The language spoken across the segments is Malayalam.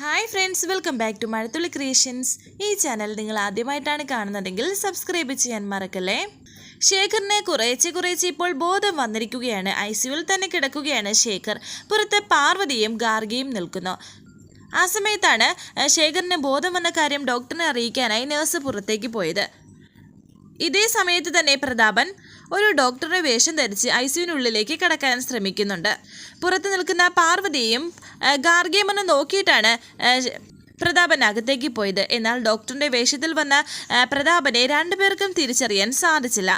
Hi friends welcome back to Mazhathulli creations ഈ ചാനൽ നിങ്ങൾ ആദ്യമായിട്ടാണ് കാണുന്നതെങ്കിൽ സബ്സ്ക്രൈബ് ചെയ്യാൻ മറക്കല്ലേ? ശേഖറിനെ കുറേച്ചെ കുറേച്ചെ ഇപ്പോൾ ബോധം വന്നിരിക്കുകയാണ്. ഐ സിയുവിൽ തന്നെ കിടക്കുകയാണ് ശേഖർ. പുറത്ത് പാർവതിയും ഗാർഗിയും നിൽക്കുന്നു. ആ സമയത്താണ് ശേഖറിന് ബോധം വന്ന കാര്യം ഡോക്ടറിനെ അറിയിക്കാനായി നഴ്സ് പുറത്തേക്ക് പോയത്. ഇതേ സമയത്ത് തന്നെ പ്രതാപൻ ഒരു ഡോക്ടറുടെ വേഷം ധരിച്ച് ഐ സിയുവിനുള്ളിലേക്ക് കടക്കാൻ ശ്രമിക്കുന്നുണ്ട്. പുറത്ത് നിൽക്കുന്ന പാർവതിയും ആ, നോക്കിയിട്ടാണ് പ്രതാപൻ അകത്തേക്ക് പോയത്. എന്നാൽ ഡോക്ടറിന്റെ വേഷത്തിൽ വന്ന പ്രതാപനെ രണ്ടുപേർക്കും തിരിച്ചറിയാൻ സാധിച്ചില്ല.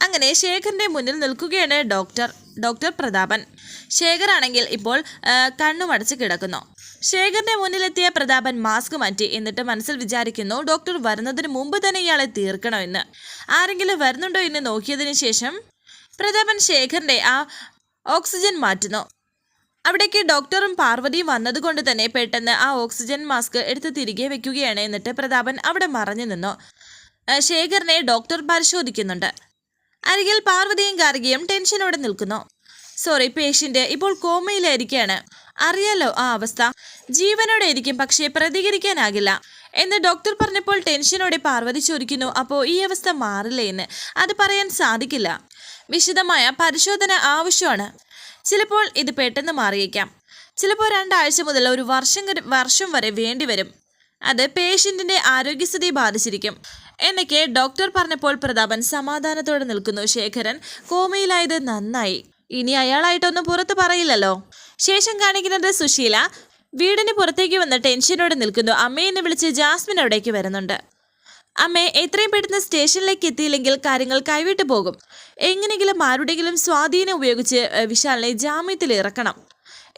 അങ്ങനെ ശേഖറിന്റെ മുന്നിൽ നിൽക്കുകയാണ് ഡോക്ടർ. ഡോക്ടർ പ്രതാപൻ. ശേഖറാണെങ്കിൽ ഇപ്പോൾ കണ്ണുമടച്ച് കിടക്കുന്നു. ശേഖറിന്റെ മുന്നിലെത്തിയ പ്രതാപൻ മാസ്ക് മാറ്റി എന്നിട്ട് മനസ്സിൽ വിചാരിക്കുന്നു ഡോക്ടർ വരുന്നതിന് മുമ്പ് തന്നെ ഇയാളെ തീർക്കണമെന്ന് ആരെങ്കിലും വരുന്നുണ്ടോ എന്ന് നോക്കിയതിന് ശേഷം പ്രതാപൻ ശേഖറിന്റെ ആ ഓക്സിജൻ മാറ്റുന്നു. അവിടേക്ക് ഡോക്ടറും പാർവതിയും വന്നതുകൊണ്ട് തന്നെ പെട്ടെന്ന് ആ ഓക്സിജൻ മാസ്ക് എടുത്ത് തിരികെ വെക്കുകയാണ് എന്നിട്ട് പ്രതാപൻ അവിടെ മറഞ്ഞു നിന്നു. ശേഖറിനെ ഡോക്ടർ പരിശോധിക്കുന്നുണ്ട്. അരികിൽ പാർവതിയും ഗാർഗിയും ടെൻഷനോടെ നിൽക്കുന്നു. സോറി പേഷ്യന്റ് ഇപ്പോൾ കോമയിലായിരിക്കുകയാണ് അറിയാലോ ആ അവസ്ഥ. ജീവനോടെ ഇരിക്കും പക്ഷേ പ്രതികരിക്കാനാകില്ല. എന്ന് ഡോക്ടർ പറഞ്ഞപ്പോൾ ടെൻഷനോടെ പാർവതി ചോദിക്കുന്നു അപ്പോൾ ഈ അവസ്ഥ മാറില്ലേ എന്ന്? അത് പറയാൻ സാധിക്കില്ല. വിശദമായ പരിശോധന ആവശ്യമാണ്. ചിലപ്പോൾ ഇത് പെട്ടെന്ന് മാറിയേക്കാം. ചിലപ്പോൾ രണ്ടാഴ്ച മുതൽ ഒരു വർഷം വർഷം വരെ വേണ്ടിവരും. അത് പേഷ്യന്റിന്റെ ആരോഗ്യസ്ഥിതി ബാധിച്ചിരിക്കും. എന്നൊക്കെ ഡോക്ടർ പറഞ്ഞപ്പോൾ പ്രതാപൻ സമാധാനത്തോടെ നിൽക്കുന്നു. ശേഖരൻ കോമയിലായത് നന്നായി. ഇനി അയാളായിട്ടൊന്നും പുറത്ത് പറയില്ലല്ലോ. ശേഷം കാണിക്കുന്നത് സുശീല. വീടിന് പുറത്തേക്ക് വന്ന് ടെൻഷനോടെ നിൽക്കുന്നു. അമ്മയെന്ന് വിളിച്ച് ജാസ്മിൻ അവിടേക്ക് വരുന്നുണ്ട്. അമ്മേ എത്രയും പെട്ടെന്ന് സ്റ്റേഷനിലേക്ക് എത്തിയില്ലെങ്കിൽ കാര്യങ്ങൾ കൈവിട്ടു പോകും. എങ്ങനെയെങ്കിലും ആരുടെങ്കിലും സ്വാധീനം ഉപയോഗിച്ച് വിശാലിനെ ജാമ്യത്തിൽ ഇറക്കണം.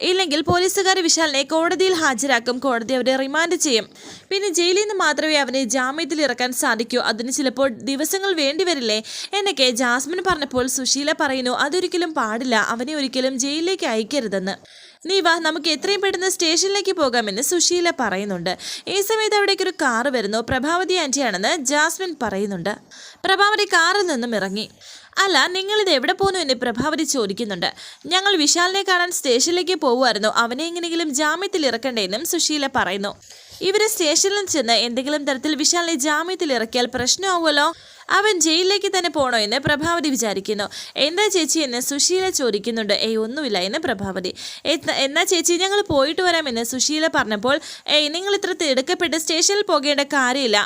ഇല്ലെങ്കിൽ പോലീസുകാർ വിശാലിനെ കോടതിയിൽ ഹാജരാക്കും. കോടതി അവരെ റിമാൻഡ് ചെയ്യും. പിന്നെ ജയിലിൽ നിന്ന് മാത്രമേ അവനെ ജാമ്യത്തിൽ ഇറക്കാൻ സാധിക്കൂ. അതിന് ചിലപ്പോൾ ദിവസങ്ങൾ വേണ്ടിവരില്ലേ എന്നൊക്കെ ജാസ്മിൻ പറഞ്ഞപ്പോൾ സുശീല പറയുന്നു അതൊരിക്കലും പാടില്ല. അവനെ ഒരിക്കലും ജയിലിലേക്ക് അയക്കരുതെന്ന്. നീ വാ നമുക്ക് എത്രയും പെട്ടെന്ന് സ്റ്റേഷനിലേക്ക് പോകാമെന്ന് സുശീല പറയുന്നുണ്ട്. ഈ സമയത്ത് അവിടേക്ക് ഒരു കാറ് വരുന്നു. പ്രഭാവതി ആന്റിയാണെന്ന് ജാസ്മിൻ പറയുന്നുണ്ട്. പ്രഭാവതി കാറിൽ നിന്നും ഇറങ്ങി. അല്ല നിങ്ങളിത് എവിടെ പോകുന്നു എന്ന് പ്രഭാവതി ചോദിക്കുന്നുണ്ട്. ഞങ്ങൾ വിശാലിനെ കാണാൻ സ്റ്റേഷനിലേക്ക് പോകുമായിരുന്നു അവനെ എങ്ങനെയെങ്കിലും ജാമ്യത്തിൽ ഇറക്കണ്ടേന്നും സുശീല പറയുന്നു. ഇവർ സ്റ്റേഷനിൽ ചെന്ന് എന്തെങ്കിലും തരത്തിൽ വിശാലിനെ ജാമ്യത്തിൽ ഇറക്കിയാൽ പ്രശ്നമാവുമല്ലോ? അവൻ ജയിലിലേക്ക് തന്നെ പോണോ എന്ന് പ്രഭാവതി വിചാരിക്കുന്നു. എന്താ ചേച്ചി എന്ന് സുശീല ചോദിക്കുന്നുണ്ട്. ഏയ് ഒന്നുമില്ല എന്ന് പ്രഭാവതി. എന്നാ ചേച്ചി ഞങ്ങൾ പോയിട്ട് വരാമെന്ന് സുശീല പറഞ്ഞപ്പോൾ ഏയ് നിങ്ങൾ ഇത്ര തിടുക്കപ്പെട്ട് സ്റ്റേഷനിൽ പോകേണ്ട കാര്യമില്ല.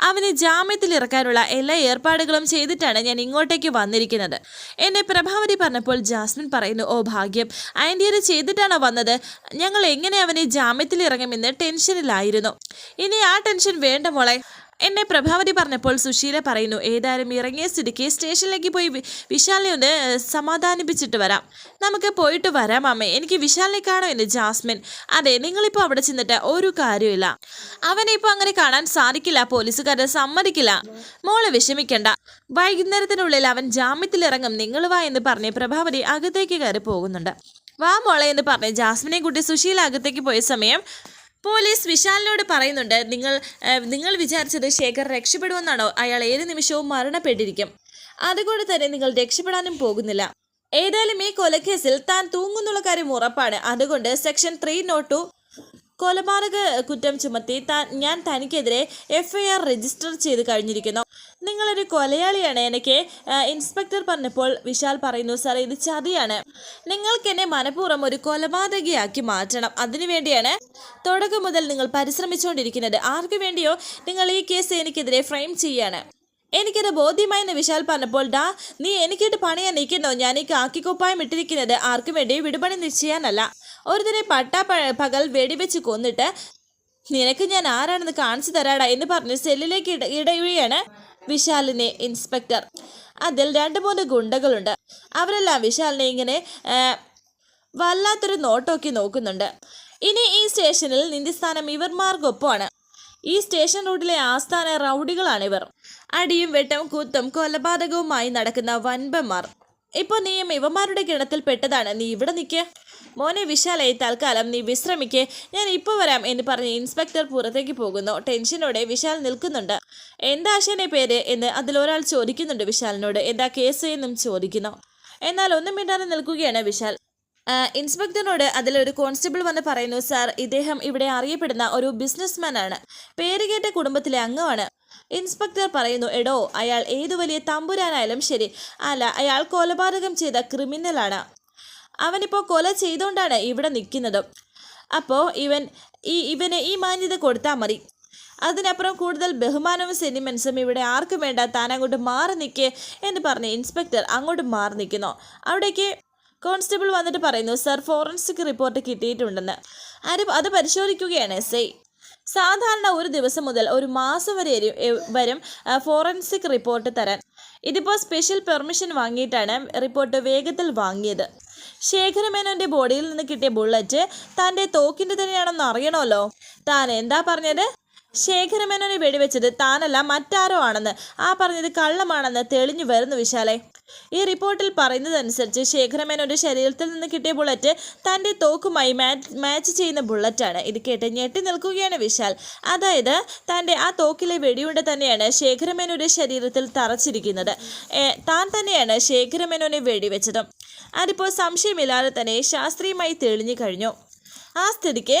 അവന് ജാമ്യത്തിൽ ഇറക്കാനുള്ള എല്ലാ ഏർപ്പാടുകളും ചെയ്തിട്ടാണ് ഞാൻ ഇങ്ങോട്ടേക്ക് വന്നിരിക്കുന്നത്. എന്നെ പ്രഭാവതി പറഞ്ഞപ്പോൾ ജാസ്മിൻ പറയുന്നു ഓ ഭാഗ്യം. ആന്റി അത് ചെയ്തിട്ടാണോ വന്നത്? ഞങ്ങൾ എങ്ങനെ അവനെ ജാമ്യത്തിൽ ഇറങ്ങുമെന്ന് ടെൻഷനിലായിരുന്നു. ഇനി ആ ടെൻഷൻ വേണ്ട മോളെ. എന്നെ പ്രഭാവതി പറഞ്ഞപ്പോൾ സുശീല പറയുന്നു ഏതായാലും ഇറങ്ങിയ സ്ഥിതിക്ക് സ്റ്റേഷനിലേക്ക് പോയി വിശാലിനെ ഒന്ന് സമാധാനിപ്പിച്ചിട്ട് വരാം. നമുക്ക് പോയിട്ട് വരാം അമ്മേ. എനിക്ക് വിശാലിനെ കാണോ എന്ന് ജാസ്മിൻ. അതെ നിങ്ങളിപ്പോൾ അവിടെ ചെന്നിട്ട് ഒരു കാര്യമില്ല അവനെ ഇപ്പോൾ അങ്ങനെ കാണാൻ സാധിക്കില്ല. പോലീസുകാരെ സമ്മതിക്കില്ല. മോളെ വിഷമിക്കണ്ട. വൈകുന്നേരത്തിനുള്ളിൽ അവൻ ജാമ്യത്തിലിറങ്ങും. നിങ്ങൾ വാ എന്ന് പറഞ്ഞ് പ്രഭാവതി അകത്തേക്ക് കയറി പോകുന്നുണ്ട്. വാ മോളെ എന്ന് പറഞ്ഞ് ജാസ്മിനെ കൂട്ടി സുശീല അകത്തേക്ക് പോയ സമയം പോലീസ് വിശാലിനോട് പറയുന്നുണ്ട് നിങ്ങൾ നിങ്ങൾ വിചാരിച്ചത് ശേഖർ രക്ഷപ്പെടുമെന്നാണോ? അയാൾ ഏത് നിമിഷവും മരണപ്പെട്ടിരിക്കും. അതുകൊണ്ട് തന്നെ നിങ്ങൾ രക്ഷപ്പെടാനും പോകുന്നില്ല. ഏതായാലും ഈ കൊലക്കേസിൽ താൻ തൂങ്ങുന്നുള്ള കാര്യം ഉറപ്പാണ്. അതുകൊണ്ട് സെക്ഷൻ ത്രീ നോട്ട് ടു കൊലപാതക കുറ്റം ചുമത്തി താൻ ഞാൻ തനിക്കെതിരെ എഫ്ഐആർ രജിസ്റ്റർ ചെയ്ത് കഴിഞ്ഞിരിക്കുന്നു. നിങ്ങളൊരു കൊലയാളിയാണ് എനിക്ക് ഇൻസ്പെക്ടർ പറഞ്ഞപ്പോൾ വിശാൽ പറയുന്നു സാർ ഇത് ചതിയാണ്. നിങ്ങൾക്ക് എന്നെ മനഃപൂർവം ഒരു കൊലപാതകയാക്കി മാറ്റണം. അതിനുവേണ്ടിയാണ് തുടക്കം മുതൽ നിങ്ങൾ പരിശ്രമിച്ചുകൊണ്ടിരിക്കുന്നത്. ആർക്കു വേണ്ടിയോ നിങ്ങൾ ഈ കേസ് എനിക്കെതിരെ ഫ്രെയിം ചെയ്യാണ്. എനിക്കത് ബോധ്യമായെന്ന് വിശാൽ പറഞ്ഞപ്പോൾ ഡാ നീ എനിക്കിട്ട് പണിയാൻ നിൽക്കുന്നോ? ഞാൻ ഈ കാക്കിക്കുപ്പായം ഇട്ടിരിക്കുന്നത് ആർക്കും വേണ്ടി വിടുപണി നിശ്ചയാനല്ല. ഒരുതിനെ പട്ടാ പകൽ വെടിവെച്ച് കൊന്നിട്ട് നിനക്ക് ഞാൻ ആരാണെന്ന് കാണിച്ചു തരാടാ എന്ന് പറഞ്ഞ് സെല്ലിലേക്ക് ഇട ഇടയുകയാണ് വിശാലിനെ ഇൻസ്പെക്ടർ. അതിൽ രണ്ട് മൂന്ന് ഗുണ്ടകളുണ്ട്. അവരെല്ലാം വിശാലിനെ ഇങ്ങനെ വല്ലാത്തൊരു നോട്ടോക്കി നോക്കുന്നുണ്ട്. ഇനി ഈ സ്റ്റേഷനിൽ നിന്ദിസ്ഥാനം ഇവർമാർക്കൊപ്പമാണ്. ഈ സ്റ്റേഷൻ റോഡിലെ ആസ്ഥാന റൗഡികളാണ് ഇവർ അടിയും വെട്ടം കൂത്തും കൊലപാതകവുമായി നടക്കുന്ന വൻപന്മാർ. ഇപ്പോൾ നീയും ഇവന്മാരുടെ ഗണത്തിൽ പെട്ടതാണ്. നീ ഇവിടെ നിൽക്കുക മോനെ വിശാലേ തൽക്കാലം നീ വിശ്രമിക്ക്. ഞാൻ ഇപ്പോൾ വരാം എന്ന് പറഞ്ഞ് ഇൻസ്പെക്ടർ പുറത്തേക്ക് പോകുന്നു. ടെൻഷനോടെ വിശാൽ നിൽക്കുന്നുണ്ട്. എന്താ ആശാനെ പേര് എന്ന് അതിലൊരാൾ ചോദിക്കുന്നുണ്ട് വിശാലിനോട്. എന്താ കേസ് എന്നും ചോദിക്കുന്നു. എന്നാൽ ഒന്നും മിണ്ടാതെ നിൽക്കുകയാണ് വിശാൽ. ഇൻസ്പെക്ടറിനോട് അതിലൊരു കോൺസ്റ്റബിൾ വന്ന് പറയുന്നു സാർ ഇദ്ദേഹം ഇവിടെ അറിയപ്പെടുന്ന ഒരു ബിസിനസ്മാൻ ആണ് പേരുകേട്ട കുടുംബത്തിലെ അംഗമാണ്. ഇൻസ്പെക്ടർ പറയുന്നു എടോ അയാൾ ഏതു വലിയ തമ്പുരാനായാലും ശരി. അല്ല അയാൾ കൊലപാതകം ചെയ്ത ക്രിമിനലാണ്. അവനിപ്പോൾ കൊല ചെയ്തുകൊണ്ടാണ് ഇവിടെ നിൽക്കുന്നത്. അപ്പോൾ ഇവൻ ഈ ഇവന് ഈ മാന്യത കൊടുത്താൽ മതി. അതിനപ്പുറം കൂടുതൽ ബഹുമാനവും സെന്റിമെൻസും ഇവിടെ ആർക്കും വേണ്ട. താൻ അങ്ങോട്ട് മാറി നിൽക്കേ എന്ന് പറഞ്ഞ് ഇൻസ്പെക്ടർ അങ്ങോട്ട് മാറി നിൽക്കുന്നു അവിടേക്ക് കോൺസ്റ്റബിൾ വന്നിട്ട് പറയുന്നു സർ ഫോറൻസിക് റിപ്പോർട്ട് കിട്ടിയിട്ടുണ്ടെന്ന്. ആരും അത് പരിശോധിക്കുകയാണ് എസ് സാധാരണ ഒരു ദിവസം മുതൽ ഒരു മാസം വരെ വരും ഫോറൻസിക് റിപ്പോർട്ട് തരാൻ. ഇതിപ്പോൾ സ്പെഷ്യൽ പെർമിഷൻ വാങ്ങിയിട്ടാണ് റിപ്പോർട്ട് വേഗത്തിൽ വാങ്ങിയത്. ശേഖരമേനോന്റെ ബോഡിയിൽ നിന്ന് കിട്ടിയ ബുള്ളറ്റ് തന്റെ തോക്കിന്റെ തന്നെയാണെന്ന് അറിയണമല്ലോ താൻ എന്താ പറഞ്ഞത്? ശേഖരമേനോനെ വെടിവെച്ചത് താനല്ല മറ്റാരോ ആണെന്ന്. ആ പറഞ്ഞത് കള്ളമാണെന്ന് തെളിഞ്ഞു വരുന്നു വിശാലെ. ഈ റിപ്പോർട്ടിൽ പറയുന്നതനുസരിച്ച് ശേഖരമേനോന്റെ ശരീരത്തിൽ നിന്ന് കിട്ടിയ ബുള്ളറ്റ് തന്റെ തോക്കുമായി മാച്ച് ചെയ്യുന്ന ബുള്ളറ്റാണ്. ഇത് കേട്ട് ഞെട്ടി നിൽക്കുകയാണ് വിശാൽ. അതായത് തന്റെ ആ തോക്കിലെ വെടിയുണ്ട തന്നെയാണ് ശേഖരമേനോന്റെ ശരീരത്തിൽ തറച്ചിരിക്കുന്നത്. താൻ തന്നെയാണ് ശേഖരമേനോനെ വെടിവെച്ചത്. അതിപ്പോൾ സംശയമില്ലാതെ തന്നെ ശാസ്ത്രീയമായി തെളിഞ്ഞു കഴിഞ്ഞു. ആ സ്ഥിതിക്ക്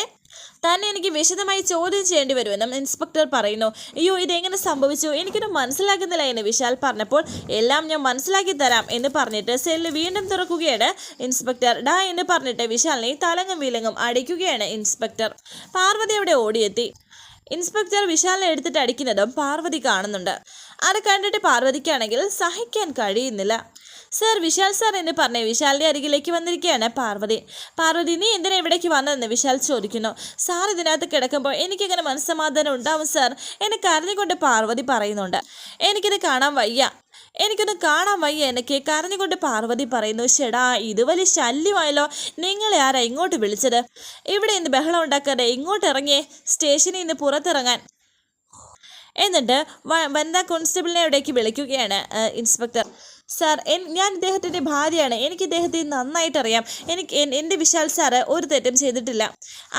തന്നെ എനിക്ക് വിശദമായി ചോദ്യം ചെയ്യേണ്ടി വരുമെന്നും ഇൻസ്പെക്ടർ പറയുന്നു. അയ്യോ ഇതെങ്ങനെ സംഭവിച്ചു? എനിക്കൊന്നും മനസ്സിലാക്കുന്നില്ല എന്ന് വിശാൽ പറഞ്ഞപ്പോൾ എല്ലാം ഞാൻ മനസ്സിലാക്കി തരാം എന്ന് പറഞ്ഞിട്ട് സെല്ല് വീണ്ടും തുറക്കുകയാണ് ഇൻസ്പെക്ടർ. ഡാ എന്ന് പറഞ്ഞിട്ട് വിശാലിനെ തലങ്ങും വിലങ്ങും അടിക്കുകയാണ് ഇൻസ്പെക്ടർ. പാർവതി അവിടെ ഓടിയെത്തി. ഇൻസ്പെക്ടർ വിശാലിനെ എടുത്തിട്ട് അടിക്കുന്നതും പാർവതി കാണുന്നുണ്ട്. അത് കണ്ടിട്ട് പാർവതിക്കാണെങ്കിൽ സഹിക്കാൻ കഴിയുന്നില്ല. സർ വിശാൽ സാർ എന്ന് പറഞ്ഞ് വിശാലിന്റെ അരികിലേക്ക് വന്നിരിക്കുകയാണ് പാർവതി. പാർവതി നീ എന്തിനാ ഇവിടേക്ക് വന്നതെന്ന് വിശാൽ ചോദിക്കുന്നു. സാർ ഇതിനകത്ത് കിടക്കുമ്പോൾ എനിക്കങ്ങനെ മനസ്സമാധാനം ഉണ്ടാവും സാർ എന്നെ കരഞ്ഞുകൊണ്ട് പാർവതി പറയുന്നുണ്ട്. എനിക്കിത് കാണാൻ വയ്യ. എനിക്കൊന്ന് കാണാൻ വയ്യ എനിക്ക് കരഞ്ഞുകൊണ്ട് പാർവതി പറയുന്നു ഷെടാ ഇത് വലിയ ശല്യമായല്ലോ. നിങ്ങളെ ആരാ ഇങ്ങോട്ട് വിളിച്ചത്? ഇവിടെ ഇന്ന് ബഹളം ഉണ്ടാക്കാതെ ഇങ്ങോട്ട് ഇറങ്ങിയേ സ്റ്റേഷനിൽ നിന്ന് പുറത്തിറങ്ങാൻ. എന്നിട്ട് വനിതാ കോൺസ്റ്റബിളിനെ അവിടേക്ക് വിളിക്കുകയാണ് ഇൻസ്പെക്ടർ. സാർ ഞാൻ ഇദ്ദേഹത്തിന്റെ ഭാര്യയാണ്. എനിക്ക് ഇദ്ദേഹത്തെ നന്നായിട്ട് അറിയാം എനിക്ക് എന്റെ വിശാൽ സാറ് ഒരു തെറ്റും ചെയ്തിട്ടില്ല.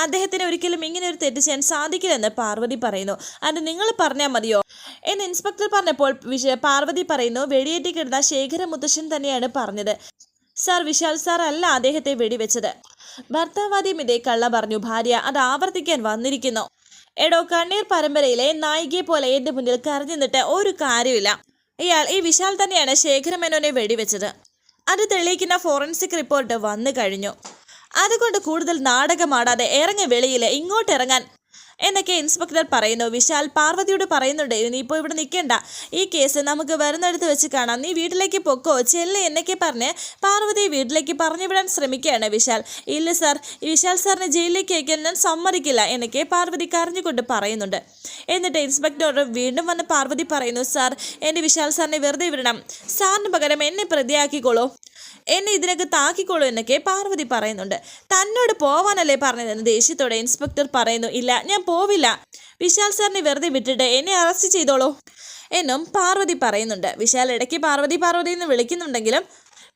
അദ്ദേഹത്തിന് ഒരിക്കലും ഇങ്ങനെ ഒരു തെറ്റ് ചെയ്യാൻ സാധിക്കില്ലെന്ന് പാർവതി പറയുന്നു. അത് നിങ്ങൾ പറഞ്ഞാൽ മതിയോ? എന്ന് ഇൻസ്പെക്ടർ പറഞ്ഞപ്പോൾ പാർവതി പറയുന്നു വെടിയേറ്റി കിടന്ന ശേഖര മുത്തശ്ശൻ തന്നെയാണ് പറഞ്ഞത്. സാർ വിശാൽ സാർ അല്ല അദ്ദേഹത്തെ വെടിവെച്ചത്. ഭർത്താവാദ്യം ഇതേ കള്ള പറഞ്ഞു ഭാര്യ അത് ആവർത്തിക്കാൻ വന്നിരിക്കുന്നു. എടോ കണ്ണീർ പരമ്പരയിലെ നായികയെ പോലെ എന്റെ മുന്നിൽ കരഞ്ഞു നിന്നിട്ട് ഒരു കാര്യമില്ല ഇയാൾ ഈ വിശാൽ തന്നെയാണ് ശേഖരമേനോനെ വെടിവെച്ചത്. അത് തെളിയിക്കുന്ന ഫോറൻസിക് റിപ്പോർട്ട് വന്നു കഴിഞ്ഞു. അതുകൊണ്ട് കൂടുതൽ നാടകമാടാതെ ഇറങ്ങി വെളിയിൽ ഇങ്ങോട്ട് ഇറങ്ങാൻ എന്നൊക്കെ ഇൻസ്പെക്ടർ പറയുന്നു. വിശാൽ പാർവതിയോട് പറയുന്നുണ്ട് നീ ഇപ്പോൾ ഇവിടെ നിൽക്കേണ്ട. ഈ കേസ് നമുക്ക് വരുന്നിടത്ത് വെച്ച് കാണാം. നീ വീട്ടിലേക്ക് പൊക്കോ? ചെല്ല് എന്നൊക്കെ പറഞ്ഞ് പാർവതി വീട്ടിലേക്ക് പറഞ്ഞു വിടാൻ ശ്രമിക്കുകയാണ് വിശാൽ. ഇല്ല സാർ വിശാൽ സാറിനെ ജയിലിലേക്ക് അയക്കാൻ ഞാൻ സമ്മതിക്കില്ല എന്നൊക്കെ പാർവതി കരഞ്ഞുകൊണ്ട് പറയുന്നുണ്ട്. എന്നിട്ട് ഇൻസ്പെക്ടർ വീണ്ടും വന്ന് പാർവതി പറയുന്നു സാർ എന്റെ വിശാൽ സാറിനെ വെറുതെ വിടണം. സാറിന് പകരം എന്നെ പ്രതിയാക്കിക്കോളൂ. എന്നെ ഇതിനൊക്കെ താക്കിക്കോളൂ എന്നൊക്കെ പാർവതി പറയുന്നുണ്ട്. തന്നോട് പോവാനല്ലേ പറഞ്ഞതെന്ന് ദേഷ്യത്തോടെ ഇൻസ്പെക്ടർ പറയുന്നു. ഇല്ല ഞാൻ പോവില്ല. വിശാൽ സാറിനെ വെറുതെ വിട്ടിട്ട് എന്നെ അറസ്റ്റ് ചെയ്തോളൂ. എന്നും പാർവതി പറയുന്നുണ്ട്. വിശാൽ ഇടയ്ക്ക് പാർവതി പാർവതി എന്ന് വിളിക്കുന്നുണ്ടെങ്കിലും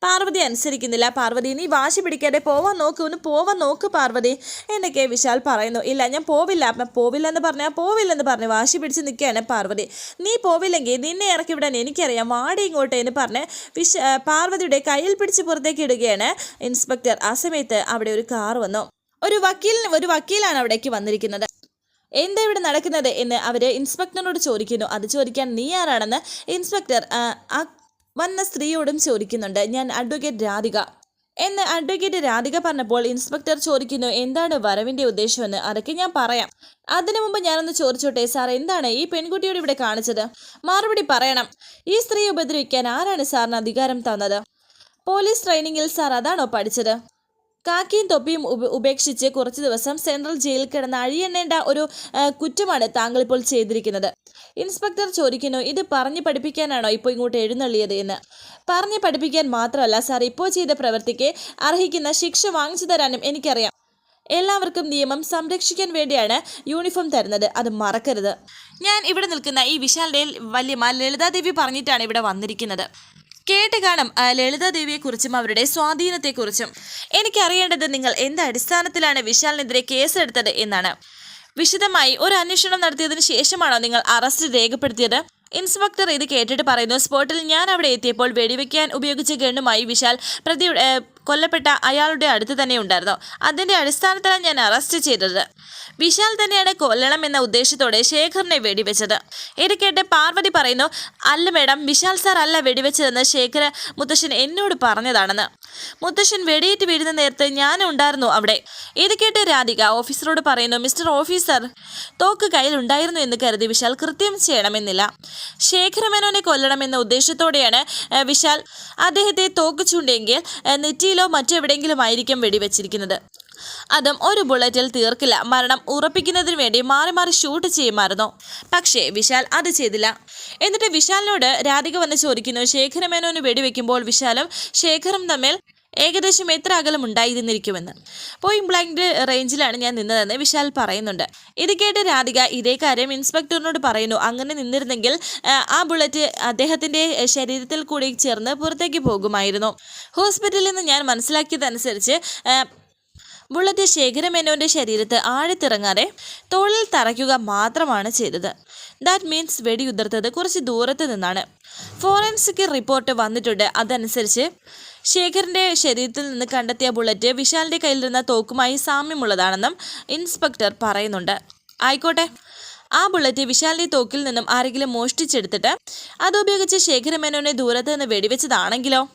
പാർവതി അനുസരിക്കുന്നില്ല. പാർവതി നീ വാശി പിടിക്കാതെ പോവാൻ നോക്ക് ഒന്ന് പോവാൻ നോക്ക് പാർവതി എന്നൊക്കെ വിശാൽ പറയുന്നു. ഇല്ല ഞാൻ പോവില്ല. അപ്പം പോവില്ലെന്ന് പറഞ്ഞാൽ പോവില്ലെന്ന് പറഞ്ഞു വാശി പിടിച്ച് നിൽക്കുകയാണ് പാർവതി. നീ പോവില്ലെങ്കിൽ നിന്നെ ഇറക്കി വിടാൻ എനിക്കറിയാം. വാടി ഇങ്ങോട്ട് എന്ന് പറഞ്ഞ് വിശ പാർവതിയുടെ കയ്യിൽ പിടിച്ച് പുറത്തേക്ക് ഇടുകയാണ് ഇൻസ്പെക്ടർ. ആ സമയത്ത് അവിടെ ഒരു കാർ വന്നു. ഒരു വക്കീലിന് ഒരു വക്കീലാണ് അവിടേക്ക് വന്നിരിക്കുന്നത്. എന്താ ഇവിടെ നടക്കുന്നത്? എന്ന് അവർ ഇൻസ്പെക്ടറിനോട് ചോദിക്കുന്നു. അത് ചോദിക്കാൻ നീ ആരാണെന്ന് ഇൻസ്പെക്ടർ ആ, വന്ന സ്ത്രീയോടും ചോദിക്കുന്നുണ്ട് ഞാൻ അഡ്വക്കേറ്റ് രാധിക. എന്ന് അഡ്വക്കേറ്റ് രാധിക പറഞ്ഞപ്പോൾ ഇൻസ്പെക്ടർ ചോദിക്കുന്നു എന്താണ് വരവിന്റെ ഉദ്ദേശമെന്ന്? അതൊക്കെ ഞാൻ പറയാം. അതിനു മുമ്പ് ഞാനൊന്ന് ചോദിച്ചോട്ടെ സാർ എന്താണ് ഈ പെൺകുട്ടിയോട് ഇവിടെ കാണിച്ചത്? മറുപടി പറയണം. ഈ സ്ത്രീയെ ഉപദ്രവിക്കാൻ ആരാണ് സാറിന് അധികാരം തന്നത്? പോലീസ് ട്രെയിനിങ്ങിൽ സാർ അതാണോ പഠിച്ചത്? കാക്കിയും തൊപ്പിയും ഉപ- ഉപേക്ഷിച്ച് കുറച്ച് ദിവസം സെൻട്രൽ ജയിലിൽ കിടന്ന അഴിയെണ്ണേണ്ട ഒരു കുറ്റമാണ് താങ്കൾ ഇപ്പോൾ ചെയ്തിരിക്കുന്നത്. ഇൻസ്പെക്ടർ ചോദിക്കുന്നു ഇത് പറഞ്ഞു പഠിപ്പിക്കാനാണോ ഇപ്പോൾ ഇങ്ങോട്ട് എഴുന്നള്ളിയത് എന്ന്? പറഞ്ഞു പഠിപ്പിക്കാൻ മാത്രമല്ല സാർ. ഇപ്പോൾ ചെയ്ത പ്രവൃത്തിക്ക് അർഹിക്കുന്ന ശിക്ഷ വാങ്ങിച്ചു തരാനും എനിക്കറിയാം. എല്ലാവർക്കും നിയമം സംരക്ഷിക്കാൻ വേണ്ടിയാണ് യൂണിഫോം തരുന്നത്. അത് മറക്കരുത്. ഞാൻ ഇവിടെ നിൽക്കുന്ന ഈ വിശാലയിൽ വല്യമ്മ ലളിതാദേവി പറഞ്ഞിട്ടാണ് ഇവിടെ വന്നിരിക്കുന്നത്. കേട്ട് കാണും ആ, ലളിതാദേവിയെക്കുറിച്ചും അവരുടെ സ്വാധീനത്തെക്കുറിച്ചും. എനിക്കറിയേണ്ടത് നിങ്ങൾ എന്ത് അടിസ്ഥാനത്തിലാണ് വിശാലിനെതിരെ കേസെടുത്തത് എന്നാണ്. വിശദമായി ഒരു അന്വേഷണം നടത്തിയതിനു ശേഷമാണോ നിങ്ങൾ അറസ്റ്റ് രേഖപ്പെടുത്തിയത്? ഇൻസ്പെക്ടർ ഇത് കേട്ടിട്ട് പറയുന്നു സ്പോട്ടിൽ ഞാൻ അവിടെ എത്തിയപ്പോൾ വെടിവെക്കാൻ ഉപയോഗിച്ച ഗണ്ണുമായി വിശാൽ പ്രതി കൊല്ലപ്പെട്ട അയാളുടെ അടുത്ത് തന്നെ ഉണ്ടായിരുന്നു. അതിന്റെ അടിസ്ഥാനത്തിലാണ് ഞാൻ അറസ്റ്റ് ചെയ്തത്. വിശാൽ തന്നെയാണ് കൊല്ലണം എന്ന ഉദ്ദേശത്തോടെ ശേഖറിനെ വെടിവെച്ചത്. ഇത് കേട്ട് പാർവതി പറയുന്നു അല്ല മേഡം വിശാൽ സാർ അല്ല വെടിവെച്ചതെന്ന് ശേഖർ മുത്തശ്ശൻ എന്നോട് പറഞ്ഞതാണെന്ന്. മുത്തശ്ശൻ വെടിയേറ്റ് വീഴുന്ന നേരത്ത് ഞാൻ ഉണ്ടായിരുന്നു അവിടെ. ഇത് കേട്ട് രാധിക ഓഫീസറോട് പറയുന്നു മിസ്റ്റർ ഓഫീസർ തോക്ക് കയ്യിൽ ഉണ്ടായിരുന്നു എന്ന് കരുതി വിശാൽ കൃത്യം ചെയ്യണമെന്നില്ല. ശേഖരമേനോനെ കൊല്ലണമെന്ന ഉദ്ദേശത്തോടെയാണ് വിശാൽ അദ്ദേഹത്തെ തോക്ക് ചൂണ്ടെങ്കിൽ ഏഹ്, നെറ്റിയിലോ മറ്റെവിടെയെങ്കിലും ആയിരിക്കും വെടിവെച്ചിരിക്കുന്നത്. അതും ഒരു ബുള്ളറ്റിൽ തീർക്കില്ല. മരണം ഉറപ്പിക്കുന്നതിന് വേണ്ടി മാറി മാറി ഷൂട്ട് ചെയ്യുമായിരുന്നു. പക്ഷേ വിശാൽ അത് ചെയ്തില്ല. എന്നിട്ട് വിശാലിനോട് രാധിക വന്ന് ചോദിക്കുന്നു ശേഖരമേനോന് വെടിവെക്കുമ്പോൾ വിശാലും ശേഖറും തമ്മിൽ ഏകദേശം എത്ര അകലം ഉണ്ടായിരുന്നിരിക്കുമെന്ന്. പോയിന്റ് ബ്ലാങ്ക് റേഞ്ചിലാണ് ഞാൻ നിന്നതെന്ന് വിശാൽ പറയുന്നുണ്ട്. ഇത് കേട്ട് രാധിക ഇതേ കാര്യം ഇൻസ്പെക്ടറിനോട് പറയുന്നു. അങ്ങനെ നിന്നിരുന്നെങ്കിൽ ആ, ബുള്ളറ്റ് അദ്ദേഹത്തിന്റെ ശരീരത്തിൽ കൂടി ചേർന്ന് പുറത്തേക്ക് പോകുമായിരുന്നു. ഹോസ്പിറ്റലിൽ നിന്ന് ഞാൻ മനസ്സിലാക്കിയതനുസരിച്ച് ബുള്ളറ്റ് ശേഖരമേനോന്റെ ശരീരത്ത് ആഴത്തിറങ്ങാതെ തോളിൽ തറയ്ക്കുക മാത്രമാണ് ചെയ്തത്. ദാറ്റ് മീൻസ് വെടിയുതിർത്തത് കുറച്ച് ദൂരത്ത് നിന്നാണ്. ഫോറൻസിക് റിപ്പോർട്ട് വന്നിട്ടുണ്ട്. അതനുസരിച്ച് ശേഖറിന്റെ ശരീരത്തിൽ നിന്ന് കണ്ടെത്തിയ ബുള്ളറ്റ് വിശാലിന്റെ കയ്യിലിരുന്ന തോക്കുമായി സാമ്യമുള്ളതാണെന്നും ഇൻസ്പെക്ടർ പറയുന്നുണ്ട്. ആയിക്കോട്ടെ. ആ ബുള്ളറ്റ് വിശാലിന്റെ തോക്കിൽ നിന്നും ആരെങ്കിലും മോഷ്ടിച്ചെടുത്തിട്ട് അതുപയോഗിച്ച് ശേഖരമേനോനെ ദൂരത്ത് നിന്ന് വെടിവെച്ചതാണെങ്കിലോ?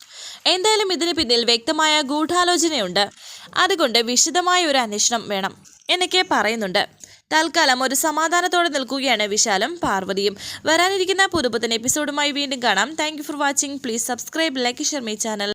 എന്തായാലും ഇതിന് പിന്നിൽ വ്യക്തമായ ഗൂഢാലോചനയുണ്ട്. അതുകൊണ്ട് വിശദമായ ഒരു അന്വേഷണം വേണം എന്നൊക്കെ പറയുന്നുണ്ട്. തൽക്കാലം ഒരു സമാധാനത്തോടെ നിൽക്കുകയാണ് വിശാലും പാർവതിയും. വരാനിരിക്കുന്ന പുതുപുത്തൻ എപ്പിസോഡുമായി വീണ്ടും കാണാം. Thank for watching please subscribe like share my channel